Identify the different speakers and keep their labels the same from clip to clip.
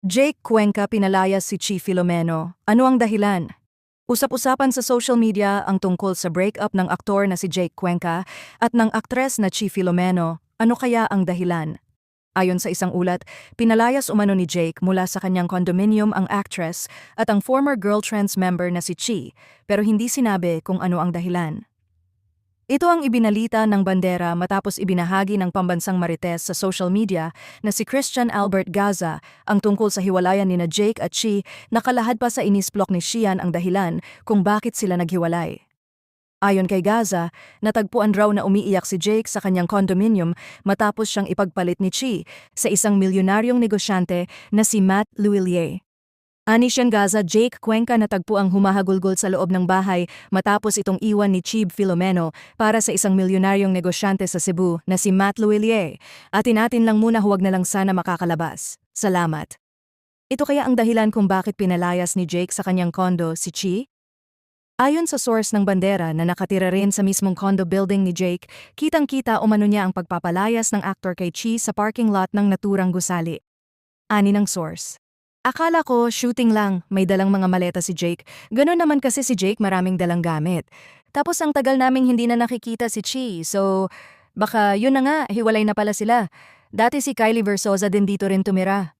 Speaker 1: Jake Cuenca pinalayas si Chi Filomeno. Ano ang dahilan? Usap-usapan sa social media ang tungkol sa breakup ng aktor na si Jake Cuenca at ng aktres na Chi Filomeno. Ano kaya ang dahilan? Ayon sa isang ulat, pinalayas umano ni Jake mula sa kanyang condominium ang actress at ang former Girl Trends member na si Chi, pero hindi sinabi kung ano ang dahilan. Ito ang ibinalita ng bandera matapos ibinahagi ng pambansang marites sa social media na si Christian Albert Gaza ang tungkol sa hiwalayan ni na Jake at Chi nakalahad pa sa inisplok ni Shian ang dahilan kung bakit sila naghiwalay. Ayon kay Gaza, natagpuan raw na umiiyak si Jake sa kanyang condominium matapos siyang ipagpalit ni Chi sa isang milyonaryong negosyante na si Matt Luillier. Ani siyang Gaza, Jake Cuenca natagpo ang humahagulgol sa loob ng bahay matapos itong iwan ni Chib Filomeno para sa isang milyonaryong negosyante sa Cebu na si Matt Luillier. Atin natin lang muna huwag na lang sana makakalabas. Salamat. Ito kaya ang dahilan kung bakit pinalayas ni Jake sa kanyang kondo si Chi? Ayon sa source ng bandera na nakatira rin sa mismong condo building ni Jake, kitang-kita umano niya ang pagpapalayas ng aktor kay Chi sa parking lot ng naturang gusali. Ani ng source. Akala ko shooting lang, may dalang mga maleta si Jake. Ganon naman kasi si Jake maraming dalang gamit. Tapos ang tagal naming hindi na nakikita si Chi, so baka yun na nga, hiwalay na pala sila. Dati si Kylie Versosa din dito rin tumira.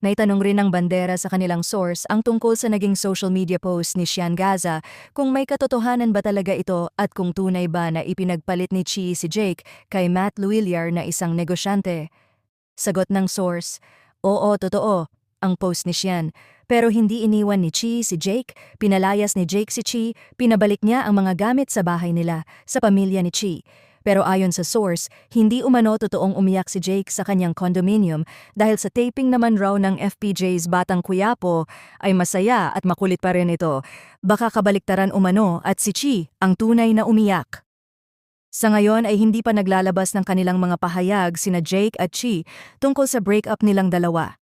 Speaker 1: Naitanong rin ng bandera sa kanilang source ang tungkol sa naging social media post ni Shian Gaza kung may katotohanan ba talaga ito at kung tunay ba na ipinagpalit ni Chi si Jake kay Matt Luillier na isang negosyante. Sagot ng source, oo totoo, ang post ni Shian. Pero hindi iniwan ni Chi si Jake, pinalayas ni Jake si Chi, pinabalik niya ang mga gamit sa bahay nila, sa pamilya ni Chi. Pero ayon sa source, hindi umano totoong umiyak si Jake sa kanyang condominium dahil sa taping naman raw ng FPJ's Batang Kuyapo ay masaya at makulit pa rin ito. Baka kabaliktaran umano at si Chi ang tunay na umiyak. Sa ngayon ay hindi pa naglalabas ng kanilang mga pahayag sina Jake at Chi tungkol sa breakup nilang dalawa.